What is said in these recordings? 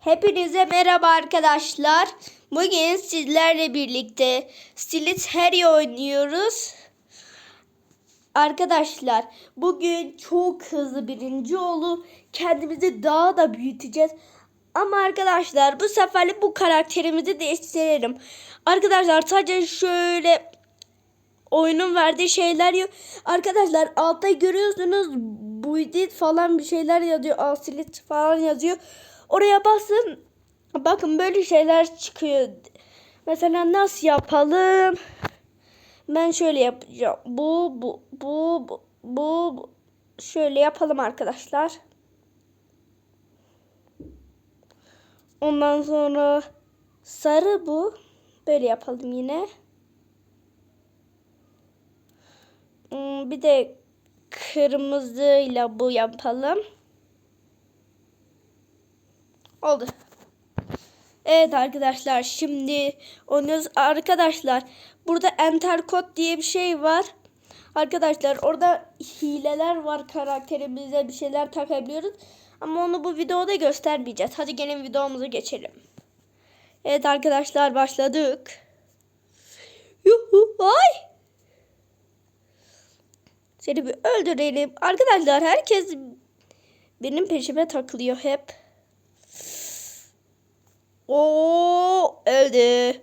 Hepinize merhaba arkadaşlar. Bugün sizlerle birlikte Stilit Harry oynuyoruz. Arkadaşlar bugün çok hızlı birinci olup kendimizi daha da büyüteceğiz. Ama arkadaşlar bu seferlik bu karakterimizi değiştirelim. Arkadaşlar sadece şöyle oyunun verdiği şeyler yok. Arkadaşlar altta görüyorsunuz Buidit falan bir şeyler yazıyor. Asilit falan yazıyor. Oraya basın. Bakın böyle şeyler çıkıyor. Mesela nasıl yapalım? Ben şöyle yapacağım. Bu bu bu bu bu, şöyle yapalım arkadaşlar. Ondan sonra sarı bu. Böyle yapalım yine. Hmm, Bir de kırmızıyla bu yapalım. Oldu. Evet arkadaşlar şimdi oynuyoruz. Arkadaşlar burada enter kod diye bir şey var. Arkadaşlar orada hileler var karakterimize bir şeyler takabiliyoruz. Ama onu bu videoda göstermeyeceğiz. Hadi gelin videomuza geçelim. Evet arkadaşlar başladık. Yuhu ay. Seni bir öldürelim. Arkadaşlar herkes benim peşime takılıyor hep. Oo öldü.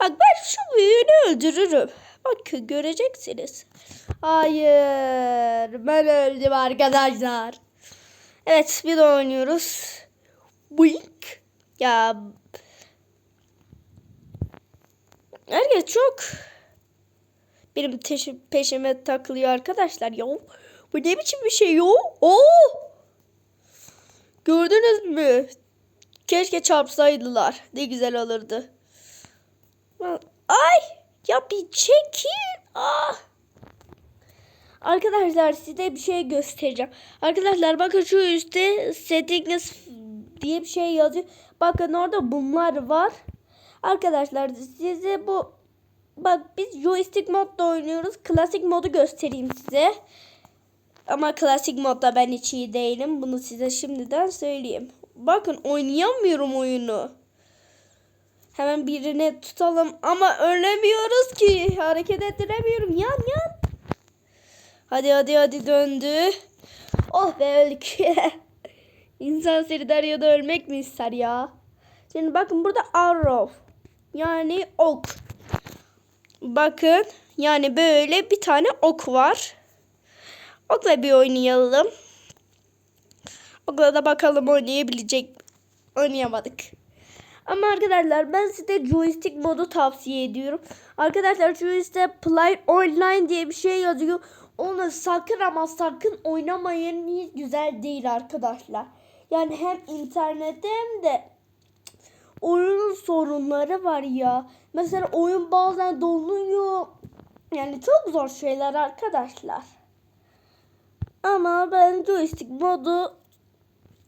Bak ben şu büyüğünü öldürürüm. Bak göreceksiniz. Hayır. Ben öldüm arkadaşlar. Evet bir de oynuyoruz. Bıyık. Ya. Herkes çok benim teşi- peşime takılıyor arkadaşlar. Ya bu ne biçim bir şey yo? Oo! Gördünüz mü? Keşke çarpsaydılar. Ne güzel olurdu. Ay! Ya bir çekil. Ah! Arkadaşlar size bir şey göstereceğim. Arkadaşlar bakın şu üstte settings diye bir şey yazıyor. Bakın orada bunlar var. Arkadaşlar size bu bak biz joystick modda oynuyoruz. Klasik modu göstereyim size. Ama klasik modda ben hiç iyi değilim. Bunu size şimdiden söyleyeyim. Bakın oynayamıyorum oyunu. Hemen birini tutalım ama ölemiyoruz ki. Hareket ettiremiyorum. Yan yan. Hadi hadi hadi döndü. Oh be öldük. İnsan seni Daryo'da ölmek mi ister ya? Şimdi bakın burada arrow. Yani ok. Bakın yani böyle bir tane ok var. Okla bir oynayalım. Okla da bakalım oynayabilecek. Oynayamadık. Ama arkadaşlar ben size joystick modu tavsiye ediyorum. Arkadaşlar işte play online diye bir şey yazıyor. Onu sakın ama sakın oynamayın. Hiç güzel değil arkadaşlar. Yani hem internette hem de oyunun sorunları var ya. Mesela oyun bazen donuyor. Yani çok zor şeyler arkadaşlar. Ama ben joystick modu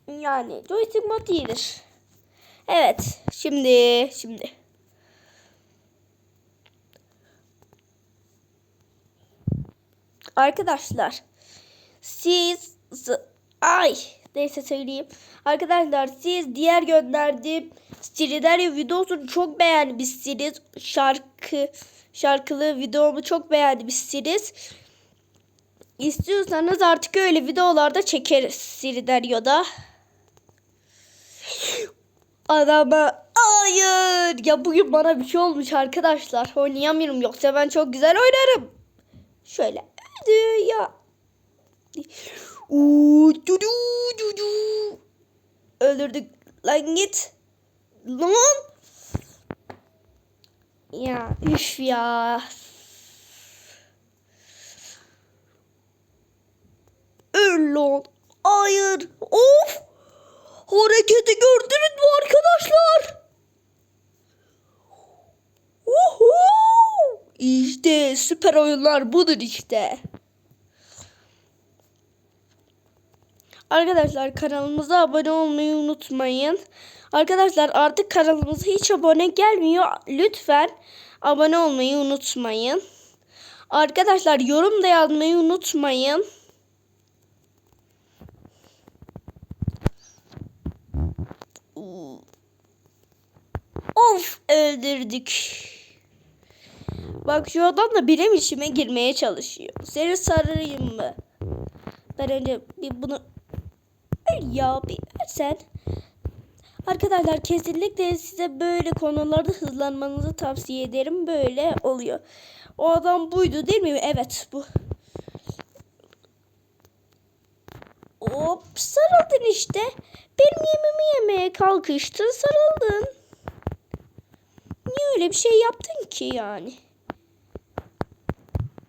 yani joystick mod iyidir. Evet. Şimdi şimdi. Arkadaşlar siz ay neyse söyleyeyim. Arkadaşlar siz diğer gönderdiğim Siridario videosunu çok beğenmişsiniz. Şarkı şarkılı videomu çok beğenmişsiniz. İstiyorsanız artık öyle videolarda çekeriz Siridario'da. Adama hayır ya bugün bana bir şey olmuş arkadaşlar oynayamıyorum yoksa ben çok güzel oynarım. Şöyle hadi ya. Uuu. Öldürdük lan git. Lan. Ya üf ya. Öl lan. Hayır. Of. Hareketi gördünüz mü arkadaşlar? Uhu! İşte süper oyunlar budur işte. Arkadaşlar kanalımıza abone olmayı unutmayın. Arkadaşlar artık kanalımıza hiç abone gelmiyor. Lütfen abone olmayı unutmayın. Arkadaşlar yorum da yazmayı unutmayın. Girdik. Bak şu adam da benim işime girmeye çalışıyor. Seni sarayım mı? Ben önce bir bunu... Ya bir sen. Arkadaşlar kesinlikle size böyle konularda hızlanmanızı tavsiye ederim. Böyle oluyor. O adam buydu değil mi? Evet bu. Hop sarıldın işte. Benim yemimi yemeye kalkıştın sarıldın. Niye öyle bir şey yaptın ki yani?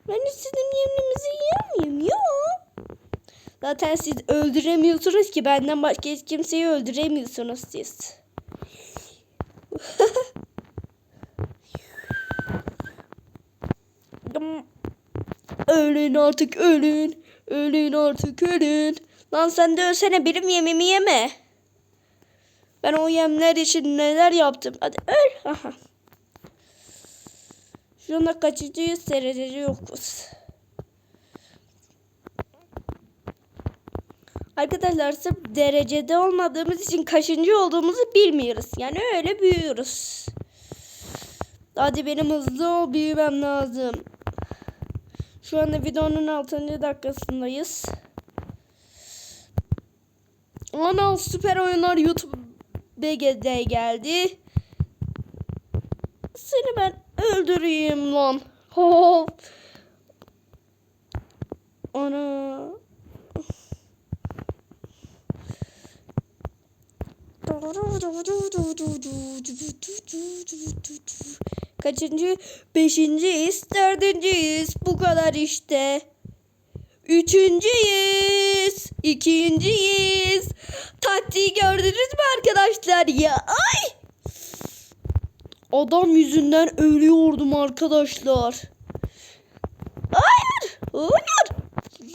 Ben hiç sizin yeminizi yiyor muyum? Yok. Zaten siz öldüremiyorsunuz ki benden başka hiç kimseyi öldüremiyorsunuz siz. ölün artık ölün. Ölün artık ölün. Lan sen de ölsene benim yemimi yeme. Ben o yemler için neler yaptım. Hadi öl. Aha. Şuna kaçıncı yüz derecede yokuz. Arkadaşlar sırf derecede olmadığımız için kaçıncı olduğumuzu bilmiyoruz. Yani öyle büyüyoruz. Hadi benim hızlı ol büyümem lazım. Şu anda videonun 6. dakikasındayız. Ana süper oyunlar YouTube BG'de geldi. Seni ben öldüreyim lan. Ho. Ana. Kaçıncı? Beşinciyiz, dördüncüyüz. Bu kadar işte. Üçüncüyüz. ikinciyiz. Taktiği gördünüz mü arkadaşlar ya? Ay! Adam yüzünden ölüyordum arkadaşlar. Hayır! Hayır!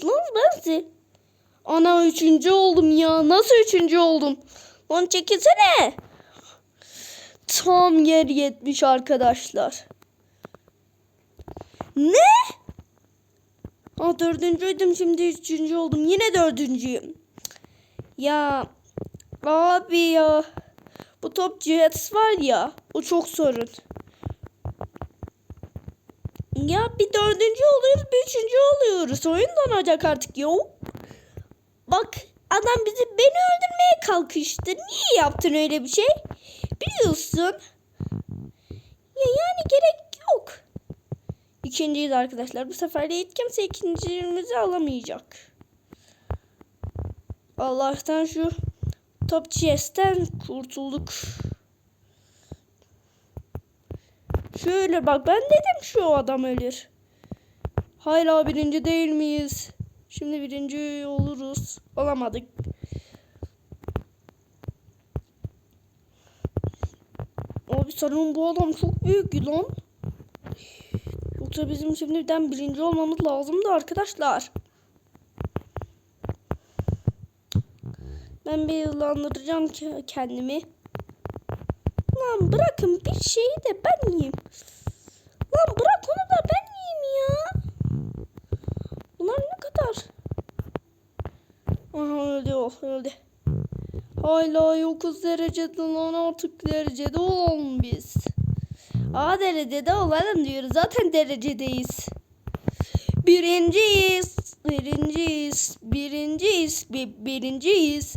Lan ben Ana üçüncü oldum ya. Nasıl üçüncü oldum? Lan çekilsene. Tam yer yetmiş arkadaşlar. Ne? Aa, dördüncüydüm şimdi üçüncü oldum. Yine dördüncüyüm. Ya abi ya. Bu top Jets var ya. O çok sorun. Ya bir dördüncü oluyoruz bir üçüncü oluyoruz. Oyun donacak artık yok. Bak adam bizi beni öldürmeye kalkıştı. Niye yaptın öyle bir şey? Biliyorsun. Ya yani gerek. İkinciyiz arkadaşlar. Bu sefer de hiç kimse ikincimizi alamayacak. Allah'tan şu top chest'ten kurtulduk. Şöyle bak ben dedim şu adam ölür. Hala birinci değil miyiz? Şimdi birinci oluruz. Olamadık. Abi sanırım bu adam çok büyük lan. Yoksa bizim şimdiden birinci olmamız lazımdı arkadaşlar. Ben bir hızlandıracağım ke- kendimi. Lan bırakın bir şeyi de ben yiyeyim. Lan bırak onu da ben yiyeyim ya. Bunlar ne kadar? Aha öldü o öldü. Hala yokuz derecede lan artık derecede olalım biz. A derecede olalım diyoruz. Zaten derecedeyiz. Birinciyiz. Birinciyiz. Birinciyiz. Bir, birinciyiz.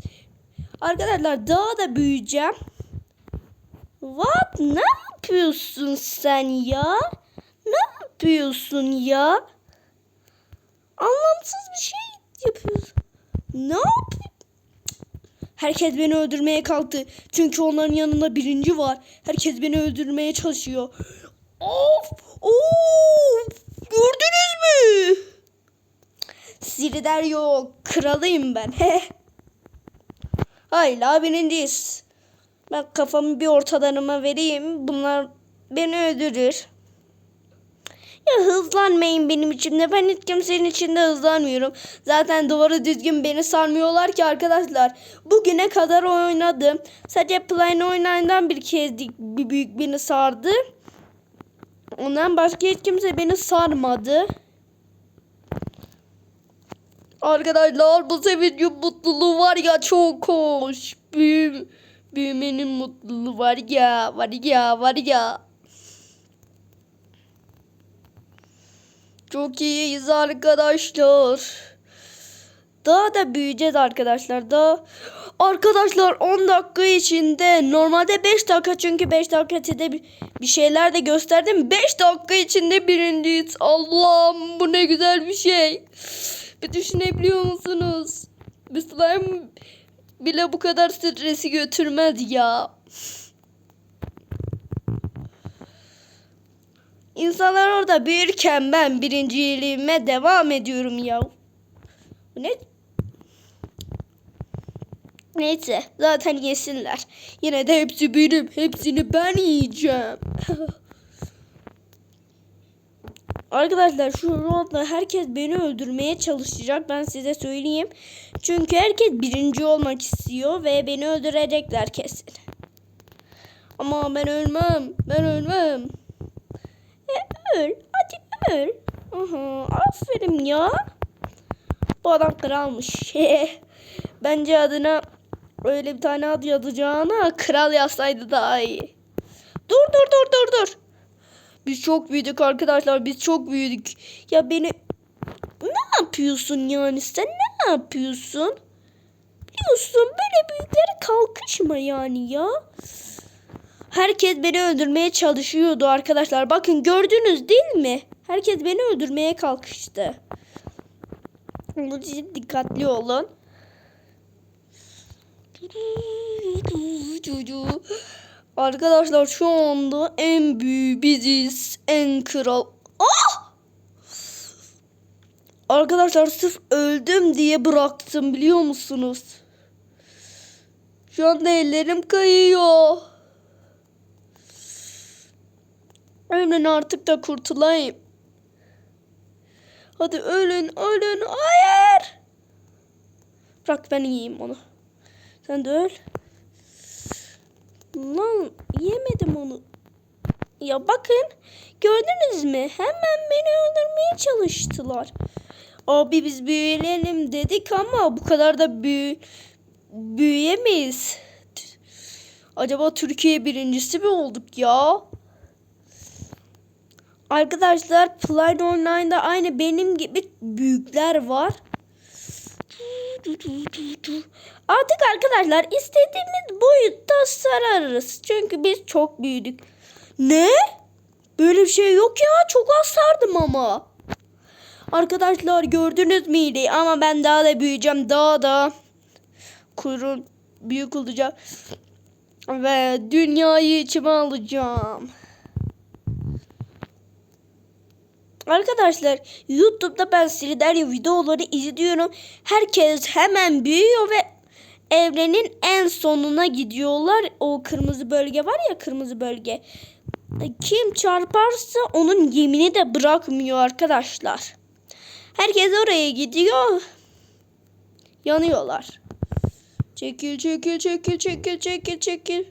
Arkadaşlar daha da büyüyeceğim. What? Ne yapıyorsun sen ya? Ne yapıyorsun ya? Anlamsız bir şey yapıyorsun. Ne yap? Herkes beni öldürmeye kalktı. Çünkü onların yanında birinci var. Herkes beni öldürmeye çalışıyor. Of! Of! Gördünüz mü? Sirider yok. Kralıyım ben. He. Hala birinciyiz. Ben kafamı bir ortalarıma vereyim. Bunlar beni öldürür. Hızlanmayın benim içimde. Ben hiç kimsenin içinde hızlanmıyorum. Zaten doğru düzgün beni sarmıyorlar ki arkadaşlar. Bugüne kadar oynadım. Sadece Plane oynayından bir kez bir büyük beni sardı. Ondan başka hiç kimse beni sarmadı. Arkadaşlar bu sevincin mutluluğu var ya çok hoş. Büyüm, büyümenin mutluluğu var ya var ya var ya. Çok iyiyiz arkadaşlar. Daha da büyüyeceğiz arkadaşlar. Daha arkadaşlar 10 dakika içinde normalde 5 dakika çünkü 5 dakika içinde bir, şeyler de gösterdim. 5 dakika içinde birinciyiz. Allah'ım bu ne güzel bir şey. Bir düşünebiliyor musunuz? Slime bile bu kadar stresi götürmez ya. İnsanlar orada büyürken ben birinciliğime devam ediyorum ya. Bu ne? Neyse zaten yesinler. Yine de hepsi benim. Hepsini ben yiyeceğim. Arkadaşlar şu anda herkes beni öldürmeye çalışacak. Ben size söyleyeyim. Çünkü herkes birinci olmak istiyor ve beni öldürecekler kesin. Ama ben ölmem. Ben ölmem. Öl. Hadi öl. Aha, aferin ya. Bu adam kralmış. Bence adına öyle bir tane ad yazacağına kral yazsaydı daha iyi. Dur dur dur dur dur. Biz çok büyüdük arkadaşlar. Biz çok büyüdük. Ya beni ne yapıyorsun yani? Sen ne yapıyorsun? Biliyorsun böyle büyüklere kalkışma yani ya. Herkes beni öldürmeye çalışıyordu arkadaşlar. Bakın gördünüz değil mi? Herkes beni öldürmeye kalkıştı. İçin dikkatli olun. Arkadaşlar şu anda en büyük biziz. En kral. Ah! Arkadaşlar sırf öldüm diye bıraktım biliyor musunuz? Şu anda ellerim kayıyor. Ölün artık da kurtulayım. Hadi ölün ölün. Hayır. Bırak ben yiyeyim onu. Sen de öl. Lan yemedim onu. Ya bakın gördünüz mü? Hemen beni öldürmeye çalıştılar. Abi biz büyüyelim dedik ama bu kadar da büyü büyüyemeyiz. Acaba Türkiye birincisi mi olduk ya? Arkadaşlar Play Online'da aynı benim gibi büyükler var. Artık arkadaşlar istediğimiz boyutta sararız. Çünkü biz çok büyüdük. Ne? Böyle bir şey yok ya. Çok az sardım ama. Arkadaşlar gördünüz müydü? Ama ben daha da büyüyeceğim. Daha da kuyruğum büyük olacak. Ve dünyayı içime alacağım. Arkadaşlar YouTube'da ben Siliderya videoları izliyorum. Herkes hemen büyüyor ve evrenin en sonuna gidiyorlar. O kırmızı bölge var ya kırmızı bölge. Kim çarparsa onun yemini de bırakmıyor arkadaşlar. Herkes oraya gidiyor. Yanıyorlar. Çekil çekil çekil çekil çekil çekil.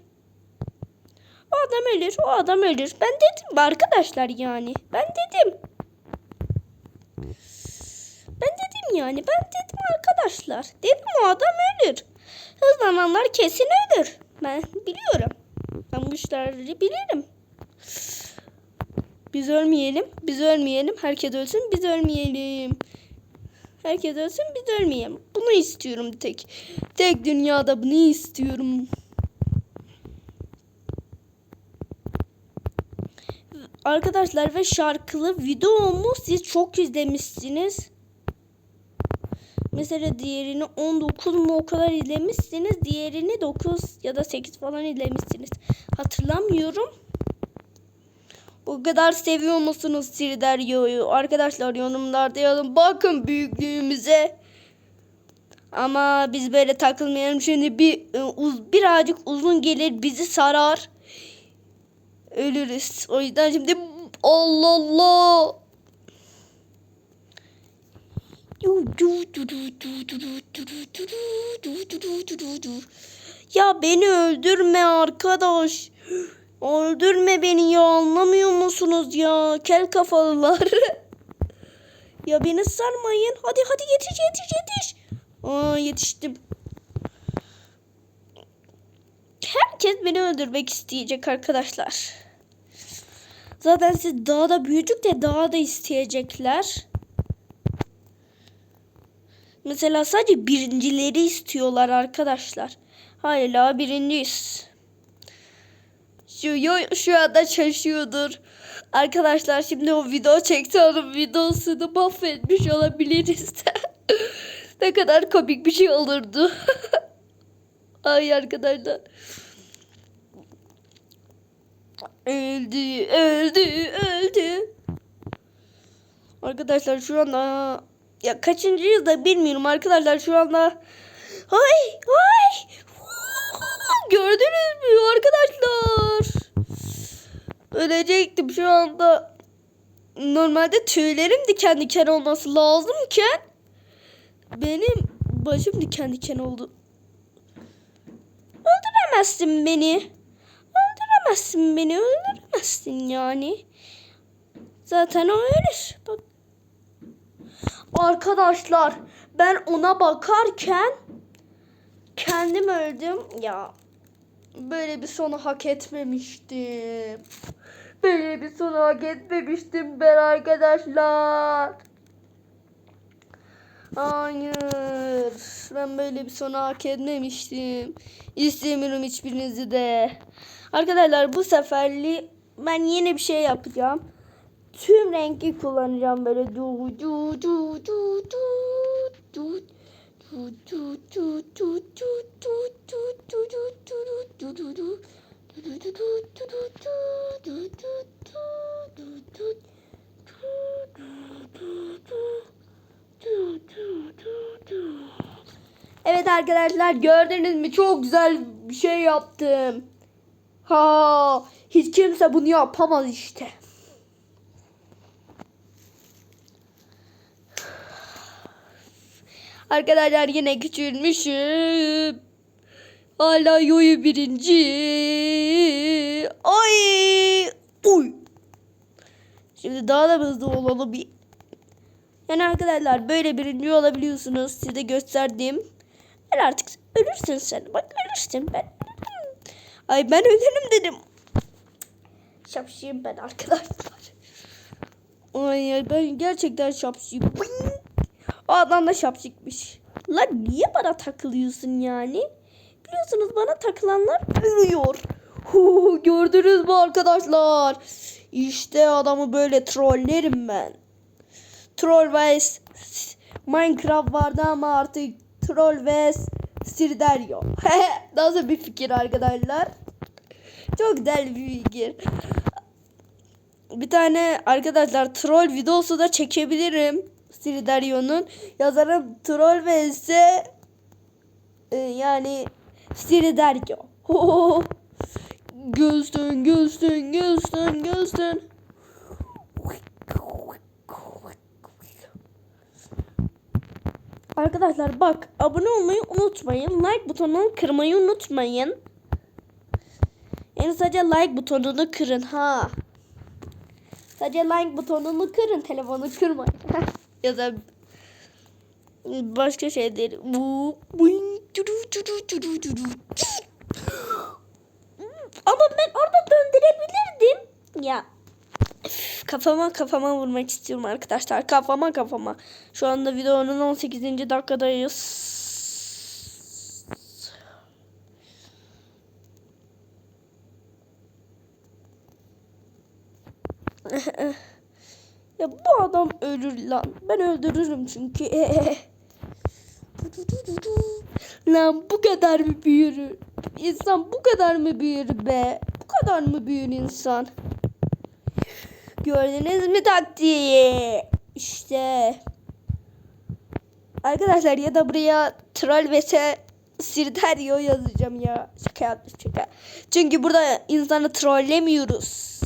O adam ölür, o adam ölür. Ben dedim arkadaşlar yani. Ben dedim. Ben yani. Ben dedim arkadaşlar. Dedim o adam ölür. Hızlananlar kesin ölür. Ben biliyorum. Ben bu işleri bilirim. Biz ölmeyelim. Biz ölmeyelim. Herkes ölsün. Biz ölmeyelim. Herkes ölsün. Biz ölmeyelim. Bunu istiyorum tek. Tek dünyada bunu istiyorum. Arkadaşlar ve şarkılı videomu siz çok izlemişsiniz. Mesela diğerini 19 mu o kadar izlemişsiniz. Diğerini 9 ya da 8 falan izlemişsiniz. Hatırlamıyorum. O kadar seviyor musunuz Sirderio'yu? Arkadaşlar yorumlarda yazın. Bakın büyüklüğümüze. Ama biz böyle takılmayalım. Şimdi bir uz, birazcık uzun gelir bizi sarar. Ölürüz. O yüzden şimdi Allah Allah. Ya beni öldürme arkadaş. Öldürme beni ya anlamıyor musunuz ya? Kel kafalılar. ya beni sarmayın. Hadi hadi yetiş yetiş yetiş. Aa yetiştim. Herkes beni öldürmek isteyecek arkadaşlar. Zaten siz daha da büyüdük de daha da isteyecekler. Mesela sadece birincileri istiyorlar arkadaşlar. Hala birinciyiz. Şu, şu anda şaşıyordur. Arkadaşlar şimdi o video çekti onun videosunu mahvetmiş olabiliriz. ne kadar komik bir şey olurdu. Ay arkadaşlar. Öldü, öldü, öldü. Arkadaşlar şu anda ya kaçıncıyız da bilmiyorum arkadaşlar şu anda. Ay ay. Gördünüz mü arkadaşlar? Ölecektim şu anda. Normalde tüylerim diken diken olması lazımken benim başım diken diken oldu. Öldüremezsin beni. Öldüremezsin beni. Öldüremezsin yani. Zaten o ölür. Bak. Arkadaşlar ben ona bakarken kendim öldüm. Ya böyle bir sonu hak etmemiştim. Böyle bir sonu hak etmemiştim ben arkadaşlar. Hayır. Ben böyle bir sonu hak etmemiştim. İstemiyorum hiçbirinizi de. Arkadaşlar bu seferli ben yeni bir şey yapacağım tüm rengi kullanacağım böyle du du du du du du du Evet arkadaşlar gördünüz mü çok güzel bir şey yaptım. Ha hiç kimse bunu yapamaz işte. Arkadaşlar yine küçülmüşüm. Hala yoyu birinci. Ay. Uy. Şimdi daha da hızlı olalım. Yani arkadaşlar böyle birinci olabiliyorsunuz. Size gösterdim. Ben artık ölürsün sen. Bak ölürsün ben. Ay ben ölürüm dedim. Şapşıyım ben arkadaşlar. Ay, ben gerçekten şapşıyım. O adam da şapşikmiş. Lan niye bana takılıyorsun yani? Biliyorsunuz bana takılanlar ölüyor. Hu, gördünüz mü arkadaşlar? İşte adamı böyle trollerim ben. Troll ve Minecraft vardı ama artık troll ve s- Sirdario. Nasıl bir fikir arkadaşlar? Çok güzel bir fikir. Bir tane arkadaşlar troll videosu da çekebilirim. Siridario'nun. Yazarım troll vs e, yani Siridario. Göğsün göğsün göğsün göğsün. Arkadaşlar bak abone olmayı unutmayın. Like butonunu kırmayı unutmayın. Yani sadece like butonunu kırın ha. Sadece like butonunu kırın. Telefonu kırmayın. ya da başka şey değil. Bu. Ama ben orada döndürebilirdim. Ya kafama kafama vurmak istiyorum arkadaşlar. Kafama kafama. Şu anda videonun 18. dakikadayız. Ya bu adam ölür lan. Ben öldürürüm çünkü. lan bu kadar mı büyür? İnsan bu kadar mı büyür be? Bu kadar mı büyür insan? Gördünüz mü taktiği? İşte. Arkadaşlar ya da buraya troll vs Sirdario yazacağım ya. Şaka yaptım şaka. Çünkü burada insanı trollemiyoruz.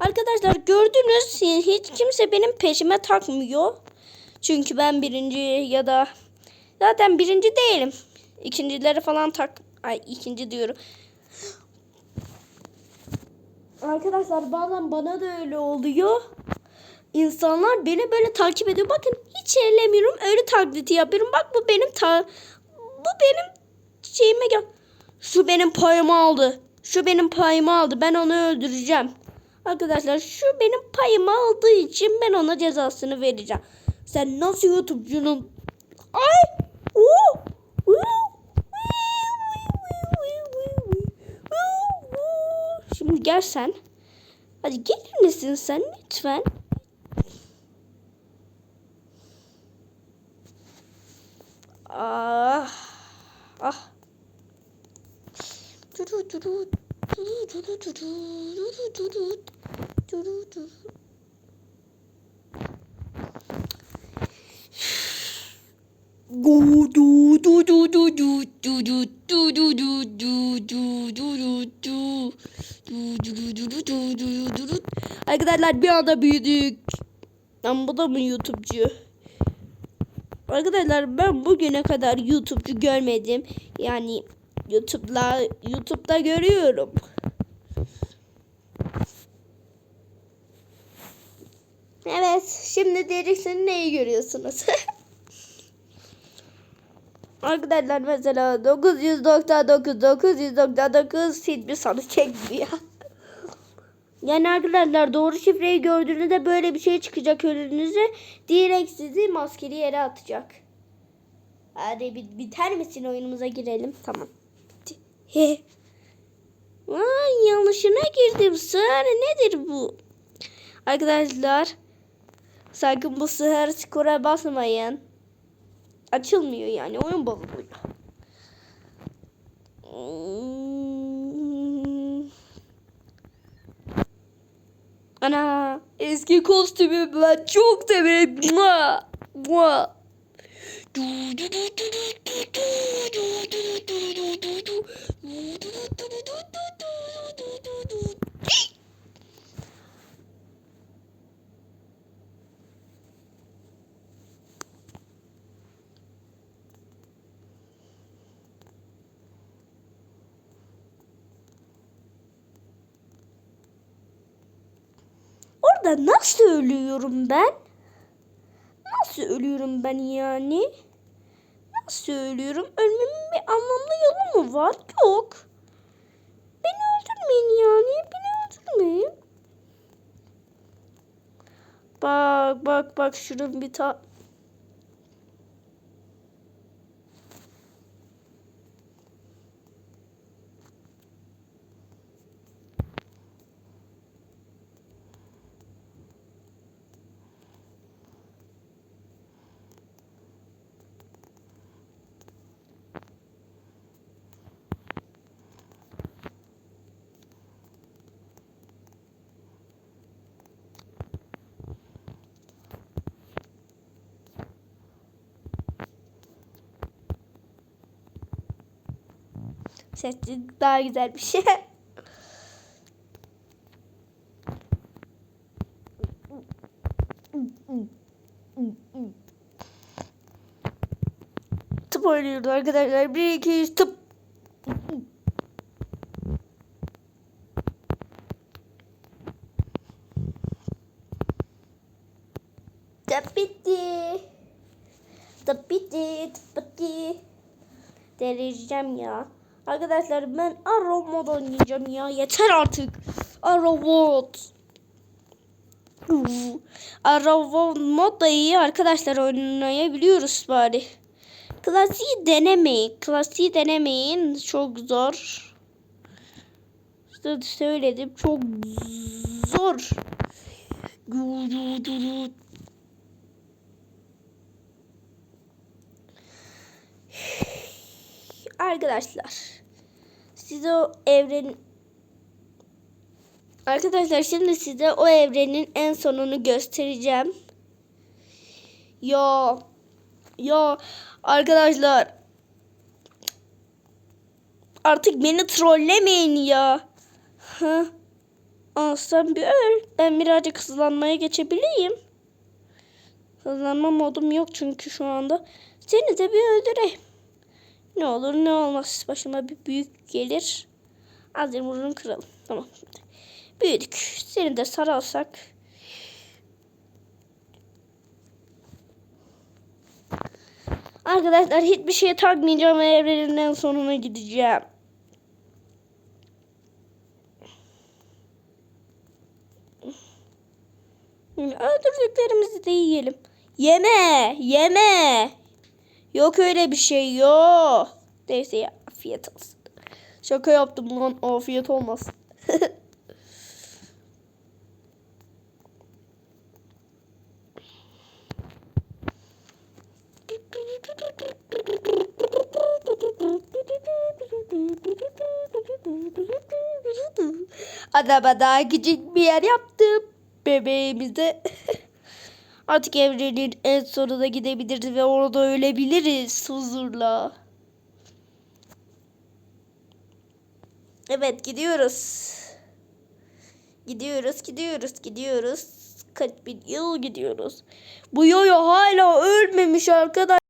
Arkadaşlar gördünüz hiç kimse benim peşime takmıyor. Çünkü ben birinci ya da zaten birinci değilim. İkincileri falan tak ay ikinci diyorum. Arkadaşlar bazen bana da öyle oluyor. İnsanlar beni böyle takip ediyor. Bakın hiç ellemiyorum. Öyle taklidi yapıyorum. Bak bu benim ta bu benim şeyime gel. Şu benim payımı aldı. Şu benim payımı aldı. Ben onu öldüreceğim. Arkadaşlar şu benim payımı aldığı için ben ona cezasını vereceğim. Sen nasıl YouTube'cunun Ay! Oo! Şimdi gel sen. Hadi gelir misin sen lütfen? Arkadaşlar bir anda büyüdük. Lan bu da mı YouTube'cu? Arkadaşlar ben bugüne kadar YouTube'cu görmedim. Yani YouTube'la YouTube'da görüyorum. Evet, şimdi diyeceksiniz neyi görüyorsunuz? Arkadaşlar mesela 999 999 hiçbir sonuç çekmiyor. Yani arkadaşlar doğru şifreyi gördüğünüzde böyle bir şey çıkacak önünüze. Direkt sizi maskeli yere atacak. Hadi bit biter misin oyunumuza girelim. Tamam. He. Aa, yanlışına girdim. Sığır nedir bu? Arkadaşlar sakın bu sığır skora basmayın. Açılmıyor yani oyun bozuluyor. Hmm. Ana eski kostümü ben çok severim. Mua, mua. Orada nasıl ölüyorum ben? Nasıl ölüyorum ben yani? Nasıl ölüyorum? Ölmemin bir anlamlı yolu mu var? Yok. Beni öldürmeyin yani. Beni öldürmeyin. Bak bak bak şunun bir ta... Sesli daha güzel bir şey. tıp oynuyordu arkadaşlar. 1 2 3 tıp. Tıp bitti. Tıp bitti. Tıp bitti. Delireceğim ya. Arkadaşlar ben Arrow mod oynayacağım ya. Yeter artık. Arrow mod. Arrow mod da iyi arkadaşlar oynayabiliyoruz bari. Klasiği denemeyin. Klasiği denemeyin. Çok zor. İşte söyledim. Çok zor. Arkadaşlar. Size o evren Arkadaşlar şimdi size o evrenin en sonunu göstereceğim. Ya ya arkadaşlar artık beni trollemeyin ya. Ha. Aa, bir öl. Ben birazcık hızlanmaya geçebileyim. Hızlanma modum yok çünkü şu anda. Seni de bir öldüreyim. Ne olur ne olmaz. Başıma bir büyük gelir. Az burnunu kıralım. Tamam. Büyüdük. Seni de saralsak. Arkadaşlar hiçbir şeye takmayacağım evrenin en sonuna gideceğim. Öldürdüklerimizi de yiyelim. Yeme, yeme. Yok öyle bir şey yok. Neyse ya afiyet olsun. Şaka yaptım lan afiyet olmasın. Adama daha küçük bir yer yaptım. Bebeğimize. Artık evrenin en sonuna gidebiliriz ve orada ölebiliriz huzurla. Evet gidiyoruz. Gidiyoruz, gidiyoruz, gidiyoruz. Kaç bin yıl gidiyoruz. Bu yoyo hala ölmemiş arkadaş.